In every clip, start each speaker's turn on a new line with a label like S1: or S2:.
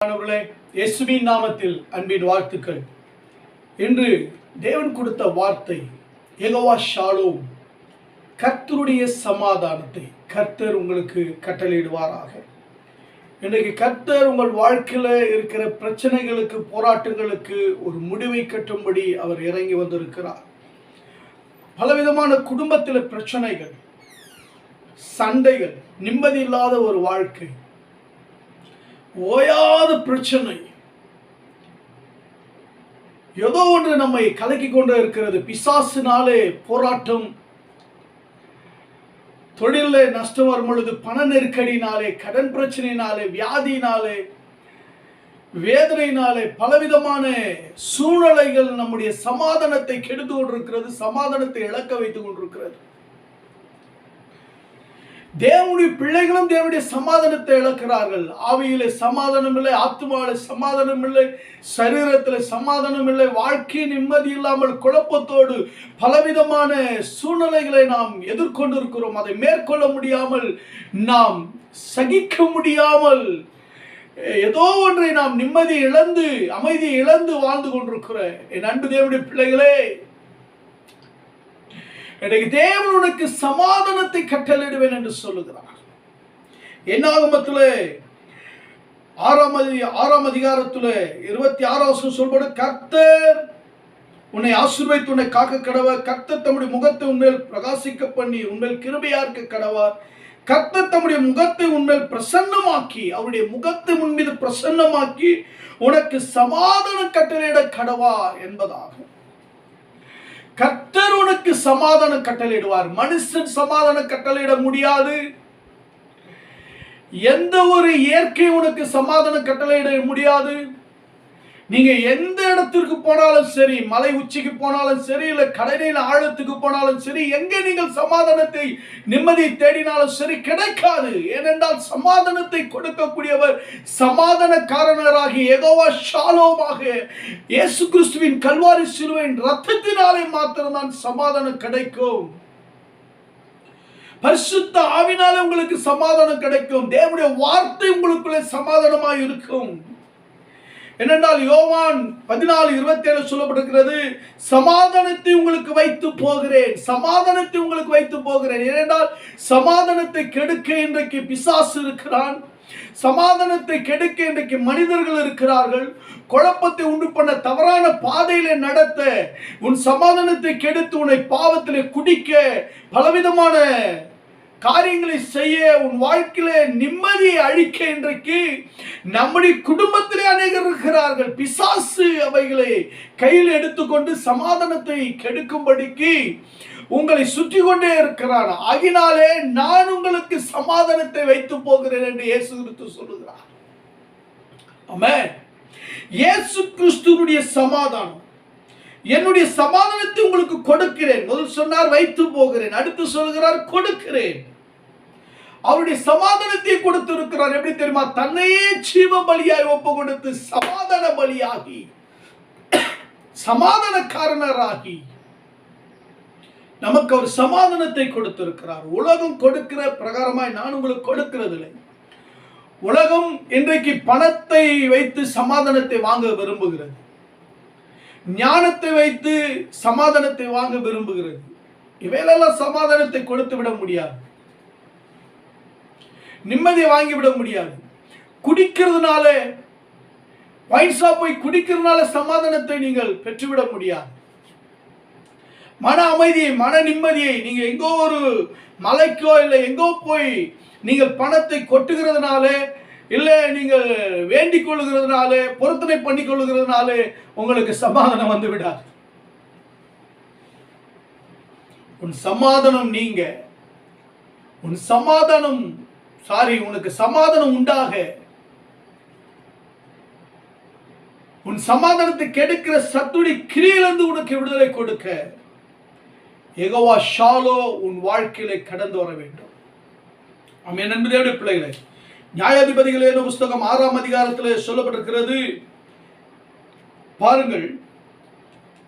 S1: மாணவர்களே இயேசுவின் நாமத்தில் அன்பின் வாழ்த்துக்கள். இன்று தேவன் கொடுத்த வார்த்தை எகவா ஷாலோம். கர்த்தருடைய சமாதானத்தை கர்த்தர் உங்களுக்கு கட்டளையிடுவாராக. இன்றைக்கு கர்த்தர் உங்கள் வாழ்க்கையில் இருக்கிற பிரச்சனைகளுக்கு போராட்டங்களுக்கு ஒரு முடிவை கட்டும்படி அவர் இறங்கி வந்திருக்கிறார். பலவிதமான குடும்பத்தில் பிரச்சனைகள் சண்டைகள் நிம்மதி இல்லாத ஒரு வாழ்க்கை ஓயாத பிரச்சனை. ஏதோ ஒன்று நம்மை கலக்கி கொண்டு இருக்கிறது. பிசாசினாலே போராட்டம். தொழிலில் நஷ்டம் வரும் பொழுது பண நெருக்கடினாலே கடன் பிரச்சனையினாலே வியாதியினாலே வேதனையினாலே பலவிதமான சூழ்நிலைகள் நம்முடைய சமாதானத்தை கெடுத்து கொண்டிருக்கிறது சமாதானத்தை இழக்க வைத்துக் கொண்டிருக்கிறது. தேவனுடைய பிள்ளைகளும் தேவனுடைய சமாதானத்தை இழக்கிறார்கள். ஆவியிலே சமாதானம் இல்லை ஆத்மாவில சமாதானம் இல்லை சரீரத்தில் சமாதானம் இல்லை வாழ்க்கை நிம்மதி இல்லாமல் குழப்பத்தோடு பலவிதமான சூழ்நிலைகளை நாம் எதிர்கொண்டிருக்கிறோம். அதை மேற்கொள்ள முடியாமல் நாம் சகிக்க முடியாமல் ஏதோ ஒன்றை நாம் நிம்மதி இழந்து அமைதி இழந்து வாழ்ந்து கொண்டிருக்கிற என் அன்பு தேவனுடைய பிள்ளைகளே எனக்கு தேவன் உனக்கு சமாதானத்தை கட்டளிடுவேன் என்று சொல்லுகிறார். என்னாகமத்தில் ஆறாம் அதி ஆறாம் அதிகாரத்தில் இருபத்தி ஆறாம் சொல்படு கர்த்தர் உன்னை ஆசிர்வைத்து உன்னை காக்க கடவார் கர்த்தர் தம்முடைய முகத்தை உன்மேல் பிரகாசிக்க பண்ணி உன்மேல் கிருபையா இருக்க கடவார் கர்த்தர் தம்முடைய முகத்தை உன்மேல் பிரசன்னமாக்கி அவருடைய முகத்தை உன் மீது பிரசன்னமாக்கி உனக்கு சமாதான கட்டளையிட கடவா என்பதாகும். கர்த்தர் உனக்கு சமாதானம் கட்டளையிடுவார். மனுஷன் சமாதானம் கட்டளையிட முடியாது. எந்த ஒரு இயற்கை உனக்கு சமாதானம் கட்டளையிட முடியாது. நீங்க எந்த இடத்திற்கு போனாலும் சரி மலை உச்சிக்கு போனாலும் சரி இல்ல கடலில் ஆழத்துக்கு போனாலும் சரி எங்க நீங்கள் சமாதானத்தை நிம்மதியை தேடினாலும் சரி கிடைக்காது. ஏனென்றால் சமாதானத்தை கொடுக்கக்கூடியவர் சமாதானக்காரனராகி ஏதோவா ஷாலோமாக இயேசு கிறிஸ்துவின் கல்வாரி சிலுவையின் ரத்தத்தினாலே மாத்திரம்தான் சமாதானம் கிடைக்கும். பரிசுத்த ஆவினாலே உங்களுக்கு சமாதானம் கிடைக்கும். தேவனுடைய வார்த்தை உங்களுக்குள்ளே சமாதானமாக இருக்கும் என்னென்றால் யோவான் பதினாலு இருபத்தி ஏழு சொல்லப்பட்டிருக்கிறது சமாதானத்தை உங்களுக்கு வைத்து போகிறேன் சமாதானத்தை உங்களுக்கு வைத்து போகிறேன். ஏனென்றால் சமாதானத்தை கெடுக்க இன்றைக்கு பிசாசு இருக்கிறான். சமாதானத்தை கெடுக்க இன்றைக்கு மனிதர்கள் இருக்கிறார்கள். குழப்பத்தை உண்டு பண்ண தவறான பாதையில நடத்த உன் சமாதானத்தை கெடுத்து உன்னை பாவத்திலே குடிக்க பலவிதமான காரியங்களை செய்ய உன் வாழ்க்கையில நிம்மதியை அழிக்க இன்றைக்கு நம்முடைய குடும்பத்திலே அநேகர் இருக்கிறார்கள். பிசாசு அவைகளை கையில் எடுத்துக்கொண்டு சமாதானத்தை கெடுக்கும்படிக்கு உங்களை சுற்றி கொண்டே இருக்கிறான் ஆகினாலே நான் உங்களுக்கு சமாதானத்தை வைத்து போகிறேன் என்று இயேசு கிறிஸ்து சொல்லுகிறார். ஆமே இயேசு கிறிஸ்துவனுடைய சமாதானம். என்னுடைய சமாதானத்தை உங்களுக்கு கொடுக்கிறேன். முதல் சொன்னார் வைத்து போகிறேன். அடுத்து சொல்கிறார் கொடுக்கிறேன். அவருடைய சமாதானத்தை கொடுத்திருக்கிறார். எப்படி தெரியுமா? தன்னையே ஜீவ பலியாய் ஒப்பு கொடுத்து சமாதான பலியாகி சமாதானக்காரனராகி நமக்கு அவர் சமாதானத்தை கொடுத்திருக்கிறார். உலகம் கொடுக்கிற பிரகாரமாய் நான் உங்களுக்கு கொடுக்கிறதில்லை. உலகம் இன்றைக்கு பணத்தை வைத்து சமாதானத்தை வாங்க விரும்புகிறது. ஞானத்தை வைத்து சமாதானத்தை வாங்க விரும்புகிறது. இவையிலெல்லாம் சமாதானத்தை கொடுத்து விட முடியாது. நிம்மதியை வாங்கி விட முடியாது. குடிக்கிறதுனால வைன் ஷாப் போய் குடிக்கிறதுனால சமாதானத்தை நீங்கள் பெற்றுவிட முடியாது. மன அமைதியை மன நிம்மதியை நீங்க எங்கோ ஒரு மலைக்கோ இல்லை எங்கோ போய் நீங்கள் பணத்தை கொட்டுகிறதுனால இல்லை நீங்கள் வேண்டிக் கொள்ளுகிறதுனாலே பொருத்தனை பண்ணி கொள்ளுகிறதுனாலே உங்களுக்கு சமாதானம் வந்து விடாது. உன் சமாதானம் நீங்க. உன் சமாதானம் சாரி உனக்கு சமாதானம் உண்டாக. உன் சமாதானத்தை கெடுக்கிற சத்துடி கிரியிலிருந்து உனக்கு விடுதலை கொடுக்க. எகவா ஷாலோ உன் வாழ்க்கையில கடந்து வர வேண்டும். ஆமென். என்பதே பிள்ளைகளை நியாயாதிபதிகளே என்ற புஸ்தகம் ஆறாம் அதிகாரத்தில் சொல்லப்பட்டிருக்கிறது. பாருங்கள்.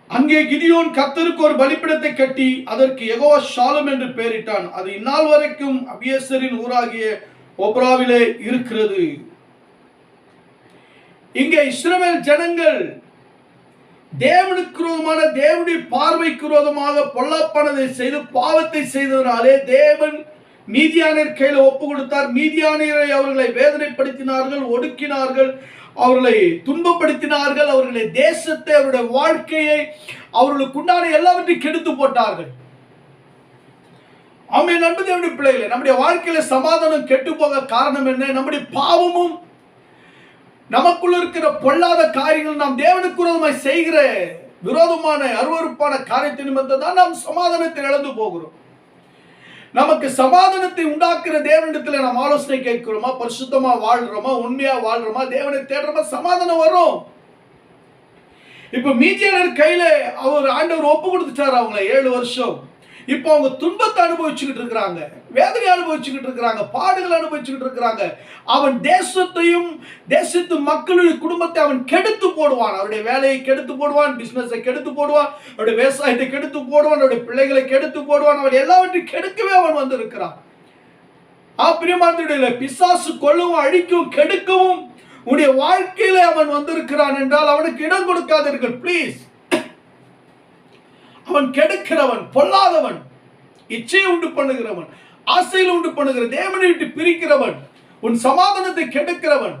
S1: அங்கே கிதியோன் கத்தருக்கு ஒரு பலிப்பிடத்தை கட்டி அதற்கு எகோ ஷாலம் என்று பெயரிட்டான். அது இந்நாள் வரைக்கும் அபியேசரின் ஊராகிய ஒப்ராவிலே இருக்கிறது. இங்கே இஸ்ரவேல் ஜனங்கள் தேவனுக்கு விரோதமான தேவனுடைய பார்வைக்கு விரோதமாக பொல்லாப்பானதை செய்து பாவத்தை செய்ததனாலே தேவன் மீதியானர் கையில் ஒப்பு கொடுத்தார். மீதியானரை அவர்களை வேதனைப்படுத்தினார்கள் ஒடுக்கினார்கள் அவர்களை துன்பப்படுத்தினார்கள் அவர்களுடைய தேசத்தை அவருடைய வாழ்க்கையை அவர்களுக்கு உண்டான எல்லாவற்றையும் கெடுத்து போட்டார்கள். ஆமே நண்பு தேவனுடைய பிள்ளைகளை நம்முடைய வாழ்க்கையில சமாதானம் கெட்டு போக காரணம் என்ன? நம்முடைய பாவமும் நமக்குள்ள இருக்கிற பொல்லாத காரியங்கள் நாம் தேவனுக்கு விரோதமாய் செய்கிற விரோதமான அருவருப்பான காரியத்தை நிமித்தம் தான் நாம் சமாதானத்தை இழந்து போகிறோம். நமக்கு சமாதானத்தை உண்டாக்குற தேவனிடத்துல நம்ம ஆலோசனை கேட்கிறோமா? பரிசுத்தமா வாழ்றோமா? உண்மையா வாழ்றோமா? தேவனை தேடுறோமா சமாதானம் வரும். இப்ப மீதியாளர் கையில அவர் ஆண்டவர் ஒப்பு கொடுத்துட்டாரு அவங்கள ஏழு வருஷம். இப்போ அவங்க துன்பத்தை அனுபவிச்சுக்கிட்டு இருக்கிறாங்க. வேதனை அனுபவிச்சுக்கிட்டு இருக்கிறாங்க. பாடுகள் அனுபவிச்சுக்கிட்டு இருக்கிறாங்க. அவன் தேசத்தையும் தேசத்து மக்களுடைய குடும்பத்தை அவன் கெடுத்து போடுவான். அவருடைய வேலையை கெடுத்து போடுவான் பிஸ்னஸை கெடுத்து போடுவான் அவருடைய விவசாயத்தை கெடுத்து போடுவான் அவருடைய பிள்ளைகளை கெடுத்து போடுவான். அவன் எல்லாவற்றையும் கெடுக்கவே அவன் வந்திருக்கிறான். ஆப்பிரியமானதுடைய பிசாசு கொள்ளவும் அழிக்கவும் கெடுக்கவும் உன்னுடைய வாழ்க்கையில அவன் வந்திருக்கிறான் என்றால் அவனுக்கு இடம் கொடுக்காதீர்கள் ப்ளீஸ் அவன் கெடுக்கிறவன் பொல்லாதவன். இச்சையை உண்டு பண்ணுகிறவன் ஆசையில் உண்டு பண்ணுகிற தேவனை விட்டு பிரிக்கிறவன் உன் சமாதானத்தை கெடுக்கிறவன்.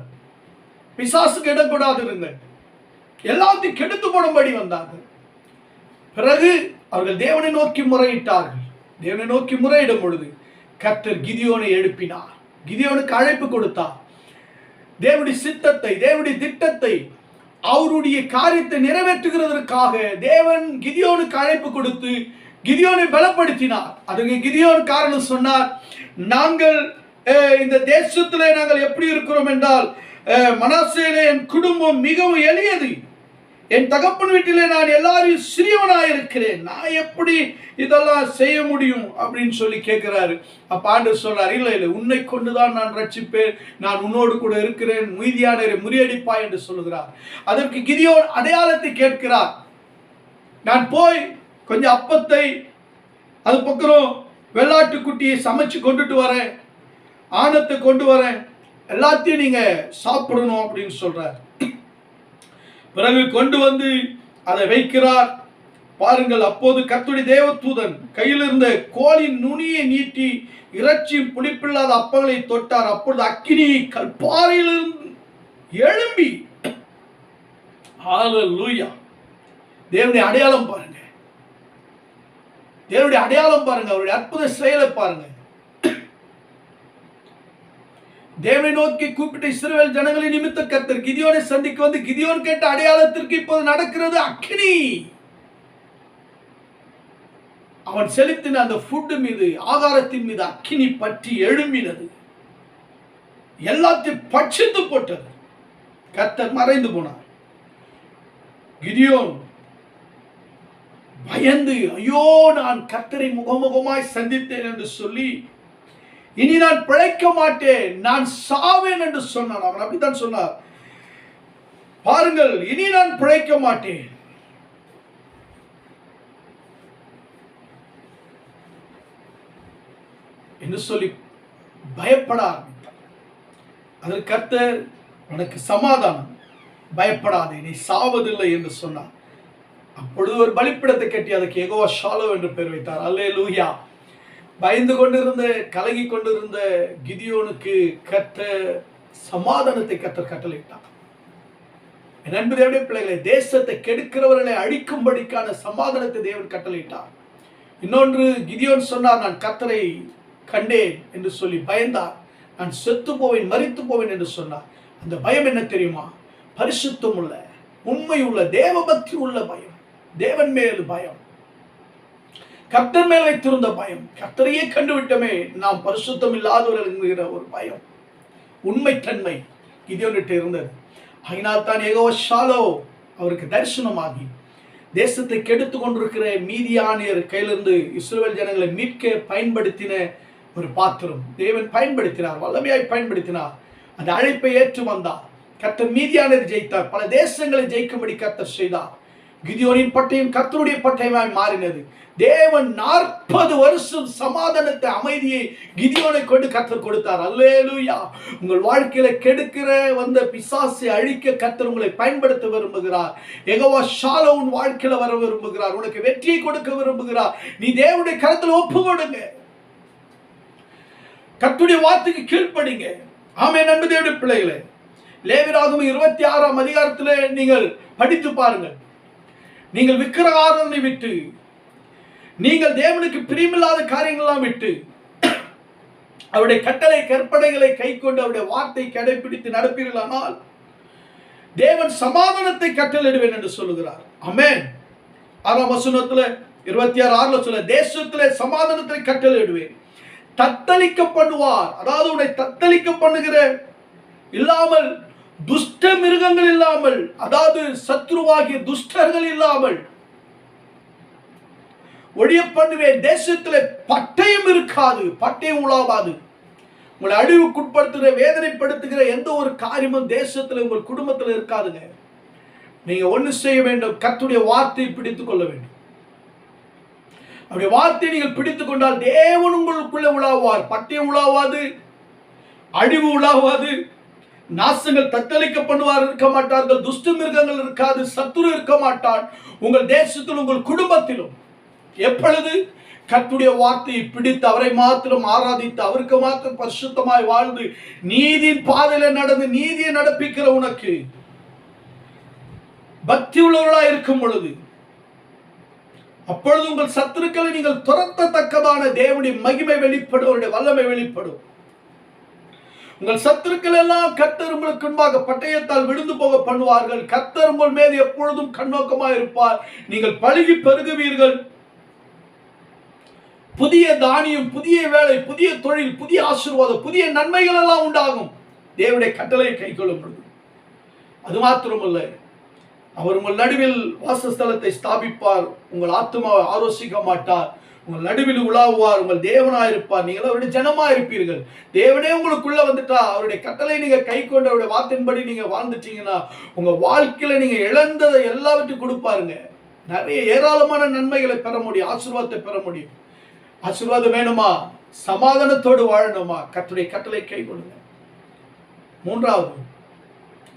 S1: பிசாசுக்கு இடம் கொடாதிருங்கள் எல்லாத்தையும் கெடுத்து போடும்படி வந்தார்கள். பிறகு அவர்கள் தேவனை நோக்கி முறையிட்டார்கள். தேவனை நோக்கி முறையிடும் பொழுது கர்த்தர் கிதியோனை எழுப்பினார். கிதியோனுக்கு அழைப்பு கொடுத்தார். தேவனுடைய சித்தத்தை தேவனுடைய திட்டத்தை அவருடைய காரியத்தை நிறைவேற்றுகிறதற்காக தேவன் கிதியோனுக்கு அழைப்பு கொடுத்து கிதியோனை பலப்படுத்தினார். அதுக்கு கிதியோன் காரணம் சொன்னார் நாங்கள் இந்த தேசத்திலே நாங்கள் எப்படி இருக்கிறோம் என்றால் அஹ், என் குடும்பம் மிகவும் எளியது. என் தகப்பன் வீட்டிலே நான் எல்லாரையும் சிறியவனாக இருக்கிறேன் நான் எப்படி இதெல்லாம் செய்ய முடியும் அப்படின்னு சொல்லி கேட்குறாரு. அப்ப ஆண்டவர் சொல்றாரு இல்லை இல்லை உன்னை கொண்டுதான் நான் ரட்சிப்பேன். நான் உன்னோடு கூட இருக்கிறேன். மீதியானரை முறியடிப்பா என்று சொல்லுகிறார். அதற்கு கிதியோன் அடையாளத்தை கேட்கிறார். நான் போய் கொஞ்சம் அப்பத்தை அது பக்கம் வெள்ளாட்டுக்குட்டியை சமைச்சு கொண்டுட்டு வரேன். ஆணத்தை கொண்டு வரேன். எல்லாத்தையும் நீங்கள் சாப்பிடணும் அப்படின்னு சொல்கிறார் பிறகு கொண்டு வந்து அதை வைக்கிறார். பாருங்கள் அப்போது கத்துடி தேவதூதன் கையில் இருந்த கோலின் நுனியை நீட்டி இறைச்சி புளிப்பில்லாத அப்பங்களை தொட்டார். அப்பொழுது அக்கினி கல்பாறையிலிருந்து எழும்பி லூயா தேவனுடைய அடையாளம் பாருங்க. தேவனுடைய அடையாளம் பாருங்க. அவருடைய அற்புத செயலை பாருங்க. தேவனை நோக்கி கூப்பிட்ட இஸ்ரவேல் ஜனங்களின் நிமித்த கர்த்தர் கிதியோனை சந்திக்க வந்து கிதியோன் கேட்ட அடையாளத்திற்கு இப்போது நடக்கிறது அக்கினி. அவன் செலுத்தின அந்த ஃபுட்டு மீது ஆகாரத்தின் மீது அக்கினி பற்றி எழும்பினது. எல்லாத்தையும் பட்சித்து போட்டது. கர்த்தர் மறைந்து போனார். கிதியோன் பயந்து ஐயோ நான் கர்த்தரை முகமுகமாய் சந்தித்தேன் என்று சொல்லி இனி நான் பிழைக்க மாட்டேன் நான் சாவேன் என்று சொன்னான் அவன் அப்படித்தான் சொன்னார். பாருங்கள் இனி நான் பிழைக்க மாட்டேன். என்று சொல்லி பயப்பட ஆரம்பித்தார். அதற்கு கர்த்தர் உனக்கு சமாதானம். பயப்படாதே நீ சாவதில்லை என்று சொன்னார். அப்பொழுது ஒரு பலிப்பிடத்தை கட்டி அதுக்கு எகோவா ஷாலோ என்று பெயர் வைத்தார். அல்லே லூயா பயந்து கொண்டிருந்த கலங்கி கொண்டிருந்த கிதியோனுக்கு கத்த சமாதானத்தை கற்ற கட்டளையிட்டார். என் அன்பு பிள்ளைகளை தேசத்தை கெடுக்கிறவர்களை அழிக்கும்படிக்கான சமாதானத்தை தேவன் கட்டளையிட்டார். இன்னொன்று கிதியோன் சொன்னார் நான் கத்தரை கண்டேன் என்று சொல்லி பயந்தார். நான் செத்து போவேன் மறித்து போவேன் என்று சொன்னார். அந்த பயம் என்ன தெரியுமா? பரிசுத்தம் உள்ள உண்மை உள்ள தேவபக்தி உள்ள பயம். தேவன் மேல் பயம். கர்த்தர் மேல் வைத்திருந்த பயம். கர்த்தரையே கண்டுவிட்டமே நாம் பரிசுத்தம் இல்லாதவர்கள் என்கிற ஒரு பயம். உண்மைத்தன்மை கிதியோனிட்ட இருந்தது. அதனால் ஏகோ ஷாலோ அவருக்கு தரிசனமாகி தேசத்தை கெடுத்து கொண்டிருக்கிற மீதியானியர் கையிலிருந்து இஸ்ரேல் ஜனங்களை மீட்க பயன்படுத்தின ஒரு பாத்திரம். தேவன் பயன்படுத்தினார் வல்லமையாய் பயன்படுத்தினார். அந்த அழைப்பை ஏற்று வந்தார். கர்த்தர் மீதியானர் ஜெயித்தார். பல தேசங்களை ஜெயிக்கும்படி கத்தர் செய்தார். கிதியோனின் பட்டயம் கர்த்தருடைய பட்டயமாய் மாறினது. தேவன் நாற்பது வருஷம் சமாதானத்தை அமைதியை கிதியோனை கொண்டு கத்தர் கொடுத்தார். அல்லேலூயா. உங்கள் வாழ்க்கையில கெடுக்கிற வந்த பிசாசை அழிக்க கத்தர் உங்களை பயன்படுத்த விரும்புகிறார். எகவா ஷாலோ உன் வாழ்க்கையில வர விரும்புகிறார். உனக்கு வெற்றியை கொடுக்க விரும்புகிறார். நீ தேவனுடைய கருத்துல ஒப்பு கொடுங்க. கத்துடைய வார்த்தைக்கு கீழ்ப்படிங்க. ஆமே நண்பு தேவடைய பிள்ளைகளே. லேவிராகும் இருபத்தி ஆறாம் அதிகாரத்தில் நீங்கள் படித்து பாருங்கள். நீங்கள் விக்கிரகாரனை விட்டு நீங்கள் தேவனுக்கு பிரியமில்லாத காரியங்கள்லாம் விட்டு அவருடைய கட்டளை கற்பனைகளை கை கொண்டு அவருடைய வார்த்தை கடைபிடித்து நடப்பீர்களானால் தேவன் சமாதானத்தை கட்டளிடுவேன் என்று சொல்லுகிறார். அமேன் ஆறாம் வசனத்துல இருபத்தி ஆறு ஆறுல சொல்ல தேசத்துல சமாதானத்தை கட்டளிடுவேன் தத்தளிக்க பண்ணுவார் அதாவது உன்னை தத்தளிக்க பண்ணுகிற இல்லாமல் துஷ்ட மிருகங்கள் இல்லாமல் அதாவது சத்ருவாகிய துஷ்டர்கள் இல்லாமல் ஒழிய பண்ணுவேன் தேசத்தில் பட்டயம் இருக்காது பட்டயம் உலாவாது. உங்களை அழிவுக்குட்படுத்துகிற வேதனைப்படுத்துகிற எந்த ஒரு காரியமும் தேசத்தில் உங்கள் குடும்பத்தில் இருக்காதுங்க. நீங்க ஒண்ணு செய்ய வேண்டும் கத்துடைய வார்த்தையை பிடித்துக் கொள்ள வேண்டும். அப்படி வார்த்தையை நீங்கள் பிடித்துக் கொண்டால் தேவன் உங்களுக்குள்ளே உலாவார். பட்டயம் உலாவாது அழிவு உலாவாது நாசங்கள் தத்தளிக்க பண்ணுவார் இருக்க மாட்டார்கள் துஷ்ட மிருகங்கள் இருக்காது சத்துரு இருக்க மாட்டான். உங்கள் தேசத்திலும் உங்கள் குடும்பத்திலும். எப்பொழுது? கத்துடைய வார்த்தையை பிடித்து அவரை மாத்திரம் ஆராதித்து அவருக்கு மாத்திரம் பரிசுத்தமாய் வாழ்ந்து நீதியின் பாதையில நடந்து நீதியை நடப்பிக்கிற உனக்கு பக்தி உள்ளவர்களா இருக்கும் பொழுது அப்பொழுது உங்கள் சத்துருக்களை நீங்கள் துரத்தத்தக்கதான தேவனுடைய மகிமை வெளிப்படும் அவருடைய வல்லமை வெளிப்படும். உங்கள் சத்துருக்கள் எல்லாம் கத்தர் உங்களுக்கு முன்பாக பட்டயத்தால் விழுந்து போக பண்ணுவார்கள். கத்தர் உங்கள் மேல் எப்பொழுதும் கண்ணோக்கமாக இருப்பார். நீங்கள் பழுகி பெருகுவீர்கள். புதிய தானியம் புதிய வேலை புதிய தொழில் புதிய ஆசீர்வாதம் புதிய நன்மைகள் எல்லாம் உண்டாகும். தேவனுடைய கட்டளையை கை கொள்ளப்படுது அது மாத்திரமல்ல அவர் உங்கள் நடுவில் வாசஸ்தலத்தை ஸ்தாபிப்பார். உங்கள் ஆத்மாவை ஆலோசிக்க மாட்டார். உங்கள் நடுவில் உலாவுவார் உங்கள் தேவனாய் இருப்பார் நீங்கள் அவருடைய ஜனமாக இருப்பீர்கள் தேவனே உங்களுக்குள்ளே வந்துட்டா அவருடைய கட்டளை நீங்கள் கை கொண்டு அவருடைய வார்த்தையின்படி நீங்கள் வாழ்ந்துட்டீங்கன்னா உங்கள் வாழ்க்கையில் நீங்கள் இழந்ததை எல்லாவற்றையும் கொடுப்பாருங்க. நிறைய ஏராளமான நன்மைகளை பெற முடியும் ஆசீர்வாதத்தை பெற முடியும். ஆசீர்வாதம் வேணுமா? சமாதானத்தோடு வாழணுமா? கற்றுடைய கட்டளை கை கொள்ளுங்க மூன்றாவது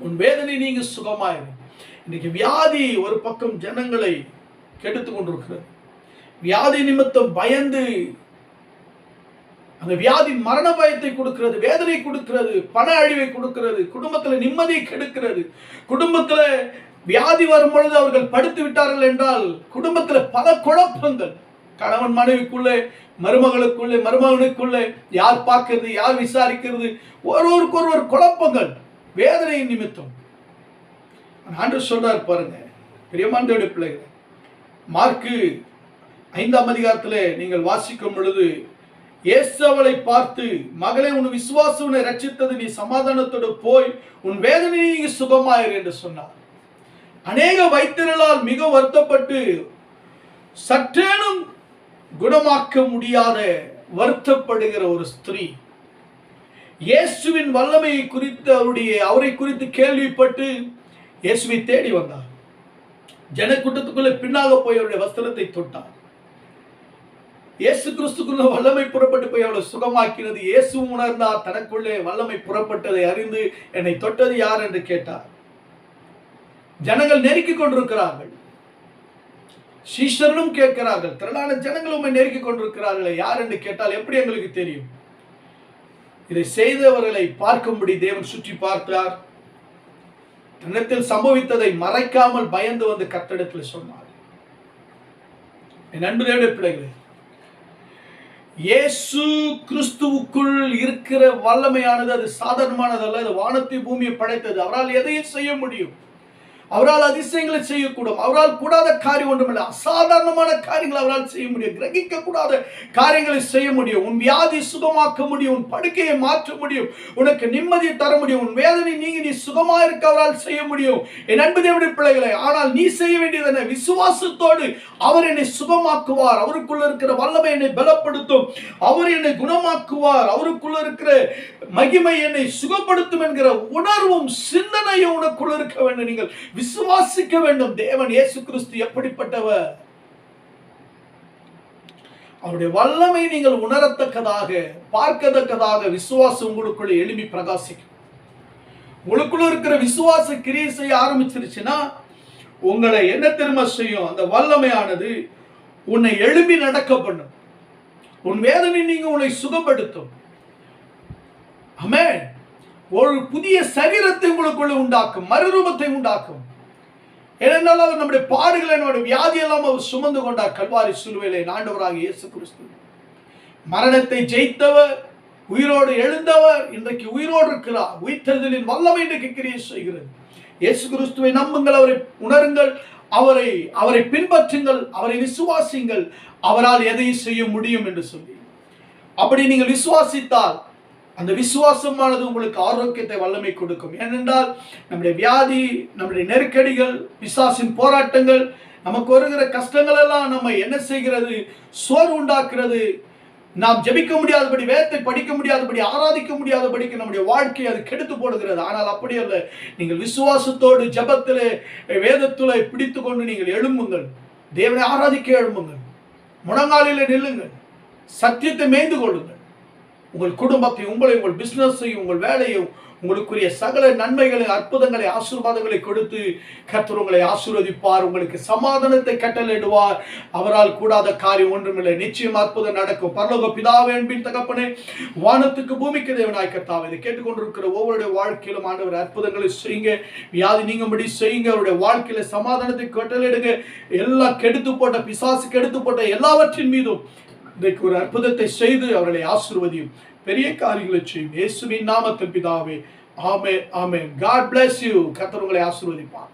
S1: உன் வேதனை நீங்க சுகமாயிரும். இன்னைக்கு வியாதி ஒரு பக்கம் ஜனங்களை கெடுத்து கொண்டிருக்கிறது. வியாதி நிமித்தம் பயந்து அந்த வியாதி மரண பயத்தை கொடுக்கிறது வேதனை கொடுக்கிறது பண அழிவை கொடுக்கிறது குடும்பத்துல நிம்மதியை கெடுக்கிறது. குடும்பத்துல வியாதி வரும் பொழுது அவர்கள் படுத்து விட்டார்கள் என்றால் குடும்பத்துல பல குழப்பங்கள். கணவன் மனைவிக்குள்ளே மருமகளுக்குள்ளே மருமகனுக்குள்ளே யார் பார்க்கிறது யார் விசாரிக்கிறது ஒருவருக்கு ஒருவர் குழப்பங்கள் வேதனையின் நிமித்தம். ஆண்டு சொல்றார் பாருங்க பிரியமாண்டோட பிள்ளைகள் மார்க்கு ஐந்தாம் அதிகாரத்தில் நீங்கள் வாசிக்கும் பொழுது இயேசு அவளை பார்த்து மகளே உன் விசுவாசம் உன்னை ரட்சித்தது நீ சமாதானத்தோடு போய் உன் வேதனை நீங்க சுகமாயிரு என்று சொன்னார். அநேக வைத்தியர்களால் மிக வருத்தப்பட்டு சற்றேனும் குணமாக்க முடியாத வருத்தப்படுகிற ஒரு ஸ்திரீ இயேசுவின் வல்லமையை குறித்து அவருடைய அவரை குறித்து கேள்விப்பட்டு இயேசுவை தேடி வந்தார். ஜனக்கூட்டத்துக்குள்ளே பின்னாக போய் அவருடைய வஸ்திரத்தை தொட்டார். இயேசு கிறிஸ்துக்குள்ள வல்லமை புறப்பட்டு போய் அவளை சுகமாக்கினது இயேசு உணர்ந்தார் தனக்குள்ளே வல்லமை புறப்பட்டதை அறிந்து என்னை தொட்டது யார் என்று கேட்டார். ஜனங்கள் நெருக்கிக் கொண்டிருக்கிறார்கள். சீஷரனும் கேட்கிறார்கள் திரளான ஜனங்கள் உண்மை நெருக்கிக் கொண்டிருக்கிறார்களே யார் என்று கேட்டால் எப்படி எங்களுக்கு தெரியும்? இதை செய்தவர்களை பார்க்கும்படி தேவன் சுற்றி பார்த்தார். தன்னத்தில் சம்பவித்ததை மறைக்காமல் பயந்து வந்து கத்தடத்தில் சொன்னார். என் அன்பு பிள்ளைகளே இயேசு கிறிஸ்துவுக்குள் இருக்கிற வல்லமையானது அது சாதாரணமானதல்ல அது வானத்தை பூமியை படைத்தது. அவரால் எதையும் செய்ய முடியும். அவரால் அதிசயங்களை செய்யக்கூடும். அவரால் கூடாத காரியம் ஒன்றுமில்லை. அசாதாரணமான காரியங்களை அவரால் செய்ய முடியும். கிரகிக்க கூடாத காரியங்களை செய்ய முடியும். உன் வியாதி சுகமாக்க முடியும். உன் படுக்கையை மாற்ற முடியும். உனக்கு நிம்மதியை தர முடியும். உன் வேதனை நீங்க நீ சுகமா இருக்க அவரால் செய்ய முடியும். என் அன்பு தேவடி பிள்ளைகளை ஆனால் நீ செய்ய வேண்டியது என்ன? விசுவாசத்தோடு அவர் என்னை சுகமாக்குவார். அவருக்குள்ள இருக்கிற வல்லமை என்னை பலப்படுத்தும். அவர் என்னை குணமாக்குவார். அவருக்குள்ள இருக்கிற மகிமை என்னை சுகப்படுத்தும் என்கிற உணர்வும் சிந்தனையும் உனக்குள்ள இருக்க வேண்டும். நீங்கள் விசுவாசிக்க வேண்டும். தேவன் இயேசு கிறிஸ்து எப்படிப்பட்டவர்? அவருடைய வல்லமை நீங்கள் உணரத்தக்கதாக பார்க்கத்தக்கதாக விசுவாசம் உங்களுக்குள்ள எழுப்பி பிரகாசிக்கும். உங்களுக்குள்ள இருக்கிற விசுவாச கிரியை செய்ய ஆரம்பிச்சிருச்சுன்னா உங்களை என்ன திரும்ப செய்யும்? அந்த வல்லமையானது உன்னை எழுப்பி நடக்க பண்ணும். உன் வேதனை நீங்க உன்னை சுகப்படுத்தும். ஆமென். ஒரு புதிய சரீரத்தை உங்களுக்குள்ள உண்டாக்கும் மறுரூபத்தை உண்டாக்கும். ஏனென்றால் அவர் நம்முடைய பாடுகளை நம்முடைய வியாதியெல்லாம் அவர் சுமந்து கொண்டார். கல்வாரி சிலுவையிலே ஆண்டவராக இயேசு கிறிஸ்து மரணத்தை ஜெயித்தவர் உயிரோடு எழுந்தவர் இன்றைக்கு உயிரோடு இருக்கிறார். உயிர்த்தெழுதலின் வல்லமை இன்றைக்கு கிரியை செய்கிறது. இயேசு கிறிஸ்துவை நம்புங்கள் அவரை உணருங்கள் அவரை அவரை பின்பற்றுங்கள் அவரை விசுவாசிங்கள். அவரால் எதையும் செய்ய முடியும் என்று சொல்லி. அப்படி நீங்கள் விசுவாசித்தால் அந்த விசுவாசமானது உங்களுக்கு ஆரோக்கியத்தை வல்லமை கொடுக்கும். ஏனென்றால் நம்முடைய வியாதி நம்முடைய நெருக்கடிகள் விசாசின் போராட்டங்கள் நமக்கு வருகிற கஷ்டங்கள் எல்லாம் நம்ம என்ன செய்கிறது? சோர்வு உண்டாக்குறது நாம் ஜெபிக்க முடியாதபடி வேதத்தை படிக்க முடியாதபடி ஆராதிக்க முடியாதபடிக்கு நம்முடைய வாழ்க்கையை அது கெடுத்து போடுகிறது. ஆனால் அப்படி அல்ல. நீங்கள் விசுவாசத்தோடு ஜெபத்திலே வேதத்திலே பிடித்து கொண்டு நீங்கள் எழும்புங்கள். தேவனை ஆராதிக்க எழும்புங்கள். முழங்காலிலே நில்லுங்கள். சத்தியத்தை மேய்ந்து கொள்ளுங்கள். உங்கள் குடும்பத்தை உங்களை உங்கள் பிஸ்னஸையும் உங்கள் வேலையும் உங்களுக்குரிய சகல நன்மைகளை அற்புதங்களை ஆசீர்வாதங்களை கொடுத்து கர்த்தர் உங்களை ஆசீர்வதிப்பார் உங்களுக்கு சமாதானத்தை கட்டளிடுவார் அவரால் கூடாத காரியம் ஒன்றுமில்லை. நிச்சயம் அற்புதம் நடக்கும். பரலோக பிதாவே அன்பின் தகப்பனே வானத்துக்கு பூமிக்கு தேவனாய் கர்த்தாவே இதை கேட்டுக்கொண்டிருக்கிற ஒவ்வொருடைய வாழ்க்கையிலும் ஆண்டவர் அற்புதங்களை செய்யுங்க. வியாதி நீங்கும்படி செய்யுங்க. அவருடைய வாழ்க்கையில சமாதானத்தை கட்டளிடுங்க எல்லாம் கெடுத்து போட்ட பிசாசு கெடுத்து போட்ட எல்லாவற்றின் மீதும் இன்றைக்கு ஒரு அற்புதத்தை செய்து அவர்களை ஆசிர்வதியும் பெரிய காரியங்களை செய்யும் இயேசுவின் நாமத்தின் பிதாவே. ஆமே ஆமே காட் பிளஸ் யூ கத்தர் உங்களை ஆசீர்வதிப்பார்.